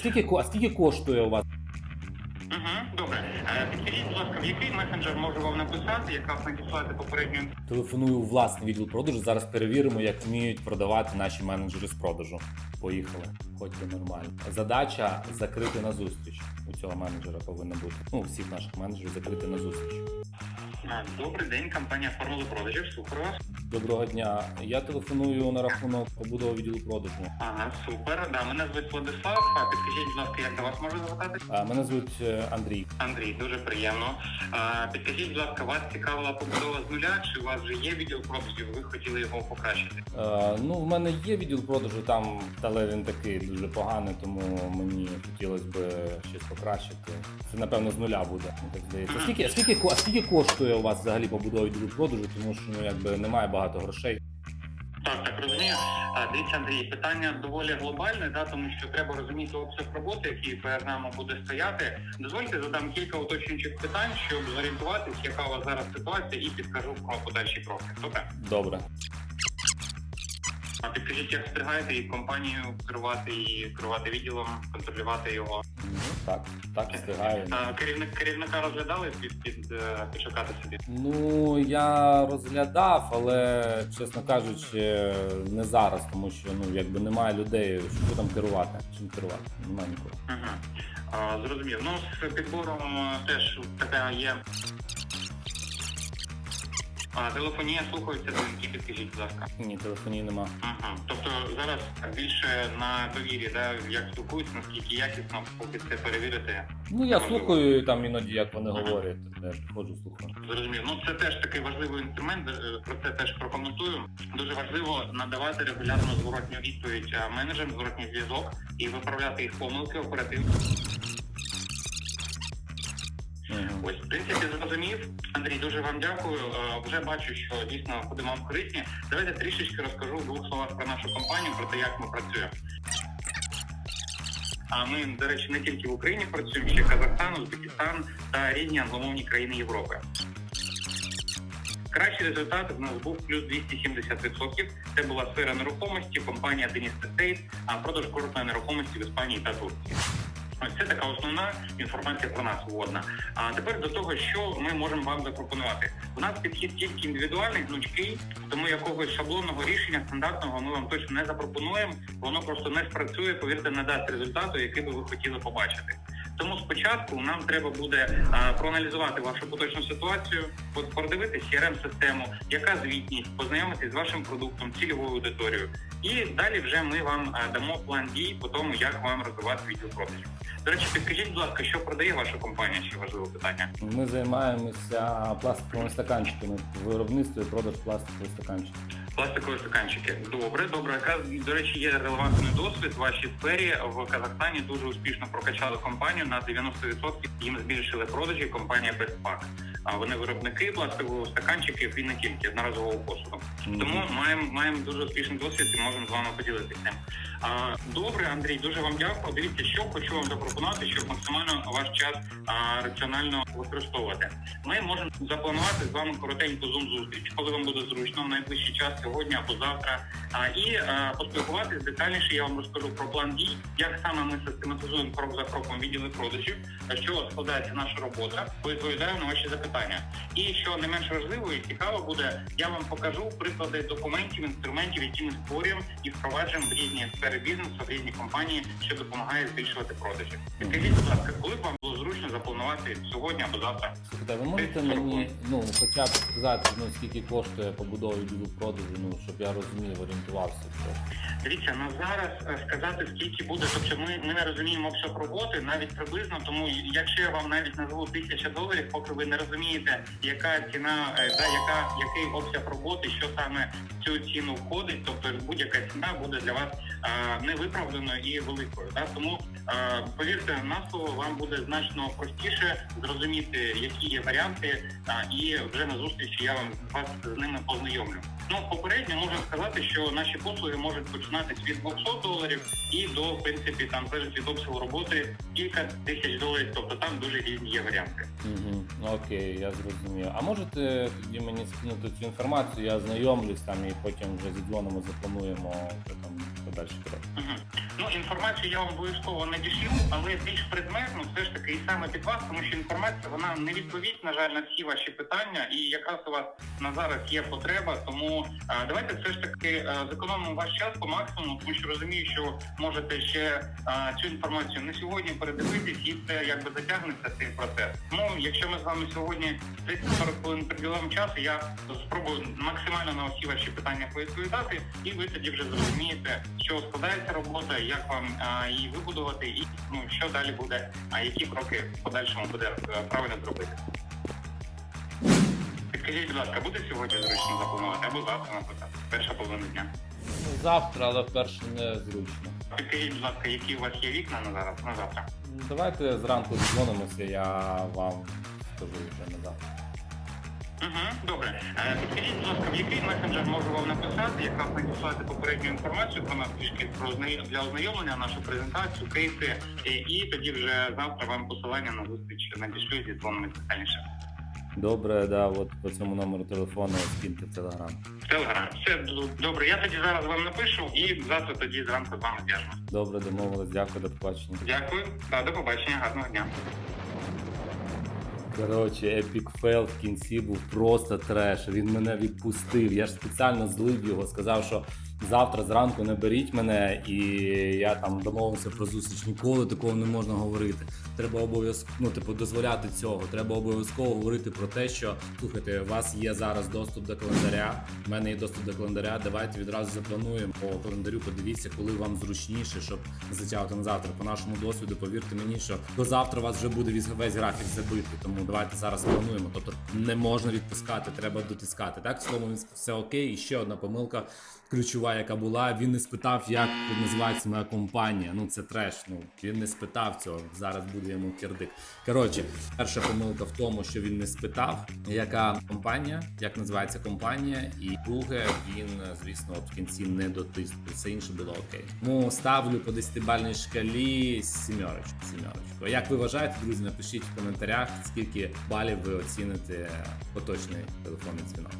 Скільки, а скільки коштує у вас? Угу, добре. Е, Підкажіть, будь ласка, в який месенджер можу вам написати, яка надіслати попередню Телефоную у власний відділ продажу. Зараз перевіримо, як вміють продавати наші менеджери з продажу. Поїхали, ходьте нормально. Задача закрити на зустріч. У цього менеджера повинна бути. Ну, всіх наших менеджерів закрити на зустріч. Добрий день, компанія Формула продажів. Слухаю вас. Доброго дня. Я телефоную на рахунок побудови відділу продажу. Ага, супер. Да, мене звуть Владислав. А Підкажіть, будь ласка, як до вас можу звертатись? А, мене звуть е, Андрій. Андрій, дуже приємно. А, Підкажіть, будь ласка, вас цікавила побудова з нуля, чи у вас вже є відділ продажів, ви хотіли його покращити? Е, ну, в мене є відділ продажу там, але він такий дуже поганий, тому мені хотілося б щось покращити. Це напевно з нуля буде, мені так здається. Скільки, скільки, ко- скільки коштує у вас взагалі побудова відділу продажу? Тому що ну якби немає багато грошей. Так, так розумію. А, Дивіться, Андрій, питання доволі глобальне, да, тому що треба розуміти обсяг роботи, який перед нами буде стояти. Дозвольте задам кілька уточнюючих питань, щоб зорієнтуватись, яка у вас зараз ситуація, і підкажу про подальші кроки. Добре? Добре. А підкажіть, як встигаєте і компанію керувати, і керувати відділом, контролювати його. Так, так встигаю. А, керівник керівника розглядали під, під е, підшукати собі. Ну я розглядав, але чесно кажучи, не зараз, тому що ну якби немає людей, що там керувати. Чим керувати? Немає нікого. Угу. А, зрозумів. Ну з підбором е, теж така є. А, телефонія слухаються дзвінки, підкажіть, будь ласка. Ні, телефонії нема. Угу. Тобто зараз більше на довірі, да, як спілкуються, наскільки якісно, поки це перевірити. Ну я слухаю там іноді, як вони говорять. Я ходжу, слухаю. Зрозумів. Ну це теж такий важливий інструмент. е, Про це теж прокоментую. Дуже важливо надавати регулярну зворотню відповідь е, менеджерам, зворотній зв'язок і виправляти їх помилки оперативно. Зрозумів. Андрій, дуже вам дякую. Е, Вже бачу, що дійсно будемо вам корисні. Давайте трішечки розкажу в двох словах про нашу компанію, про те, як ми працюємо. А ми, до речі, не тільки в Україні працюємо, ще Казахстан, Узбекистан та різні англомовні країни Європи. Кращий результат в нас був плюс 270%. Це була сфера нерухомості, компанія Denis Estate, а продаж курортної нерухомості в Іспанії та Турції. Ось це така основна інформація про нас вводна. А тепер до того, що ми можемо вам запропонувати. У нас підхід тільки індивідуальний, гнучкий, тому якогось шаблонного рішення стандартного ми вам точно не запропонуємо. Воно просто не спрацює, повірте, не дасть результату, який би ви хотіли побачити. Тому спочатку нам треба буде а, проаналізувати вашу поточну ситуацію, от продивитися crm систему яка звітність, познайомитись з вашим продуктом, цільовою аудиторією. І далі вже ми вам а, дамо план дій по тому, як вам розвивати відділ продажів. До речі, підкажіть, будь ласка, що продає ваша компанія? Ще важливе питання. Ми займаємося пластиковими стаканчиками, виробництво і продаж пластикових стаканчиків. Пластикові стаканчики. Добре, добре. Яка до речі є релевантний досвід в вашій сфері в Казахстані. Дуже успішно прокачали компанію на 90% Їм збільшили продажі. Компанія Bestpack. А вони виробники пластикових стаканчиків і не тільки одноразового посуду. Тому маємо маємо дуже успішний досвід і можемо з вами поділитися ним. А, добре, Андрій, дуже вам дякую. Дивіться, що хочу вам запропонувати, щоб максимально ваш час а, раціонально використовувати. Ми можемо запланувати з вами коротеньку зум зустріч, коли вам буде зручно в найближчий час сьогодні або завтра. А, і а, поспілкуватися детальніше. Я вам розкажу про план дій, як саме ми систематизуємо крок за кроком відділи продажів, що складається наша робота. Відповідаю на ваші запитання. І що не менш важливо і цікаво буде, я вам покажу приклади документів, інструментів, які ми створюємо і впроваджуємо в різні сфери бізнесу, в різні компанії, що допомагає збільшувати продажі. Підкажіть, будь ласка, коли б вам було зручно запланувати сьогодні або завтра? Слухайте, ви можете мені ну хоча б сказати, ну скільки коштує побудова продажу, ну щоб я розумів, орієнтувався. Що... Дивіться, на зараз е, сказати скільки буде, тобто ми, ми не розуміємо обсяг роботи навіть приблизно. Тому якщо я вам навіть назву тисяча доларів, поки ви не розумієте, яка ціна, е, да, яка який обсяг роботи, що саме в цю ціну входить, тобто будь-яка ціна буде для вас е, невиправданою і великою. Да? Тому повірте на слово, вам буде значно простіше зрозуміти, які є варіанти, і вже на зустрічі я вам вас з ними познайомлю. Ну, попередньо можна сказати, що наші послуги можуть починатись від 200 доларів і до, в принципі, там залежить від обсягу роботи кілька тисяч доларів, тобто там дуже різні є варіанти. Угу. Окей, я зрозумів. А можете тоді мені скинути цю інформацію, я знайомлюсь там і потім вже зідзвонимо, заплануємо подальші кроки. Мгм. Ну, інформацію я вам обов'язково надішлю, але більш предметно все ж таки і саме під вас, тому що інформація вона не відповість, на жаль, на всі ваші питання, і якраз у вас на зараз є потреба. Тому а, давайте все ж таки а, зекономимо ваш час по максимуму, тому що розумію, що можете ще а, цю інформацію не сьогодні передивитись, і це якби затягнеться цей процес. Тому, якщо ми з вами сьогодні 30-40 хвилин приділимо часу, я спробую максимально на всі ваші питання відповідати, і ви тоді вже зрозумієте, що складається робота, як вам її вибудувати, і ну що далі буде, а які кроки в подальшому буде е, правильно зробити. Підкажіть, будь ласка, буде сьогодні зручно запланувати або завтра, наприклад, перша половина дня. Ну, завтра, але вперше не зручно. Підкажіть, будь ласка, які у вас є вікна на зараз на завтра? Давайте зранку дзвонимося, я вам скажу вже на завтра. Угу, добре. Е, Підкажіть, будь ласка, в який месенджер можу вам написати, якраз надіслати попередню інформацію про нас трішки про для ознайомлення, нашу презентацію, кейси, і, і тоді вже завтра вам посилання на зустріч надішлю зі дзвонами детальніше. Добре, да, от по цьому номеру телефону скиньте телеграм. Телеграм. Все добре. Я тоді зараз вам напишу і завтра тоді зранку з вами зв'яжемося. Добре, домовились, дякую, до побачення. Дякую. Да, до побачення, гарного дня. Коротше, Epic Fail в кінці був просто треш. Він мене відпустив. Я ж спеціально злив його, сказав, що завтра зранку не беріть мене, і я там домовився про зустріч. Ніколи такого не можна говорити. Треба обов'язково ну, типу, дозволяти цього. Треба обов'язково говорити про те, що слухайте, у вас є зараз доступ до календаря. У мене є доступ до календаря. Давайте відразу заплануємо по календарю. Подивіться, коли вам зручніше, щоб затягувати на завтра. По нашому досвіду, повірте мені, що до завтра у вас вже буде весь графік забитий. Тому давайте зараз плануємо. Тобто не можна відпускати, треба дотискати. Так, в цілому все окей. І ще одна помилка. Ключова, яка була, він не спитав, як називається моя компанія. Ну це треш. Ну він не спитав цього. Зараз буде йому кирдик. Коротше, перша помилка в тому, що він не спитав, яка компанія, як називається компанія, і друге, він, звісно, от в кінці не дотиснув. Все інше було окей. Тому ставлю по 10-бальній шкалі сімерочку. Сімерочку. Як ви вважаєте, друзі, напишіть в коментарях, скільки балів ви оціните поточний телефонний дзвінок.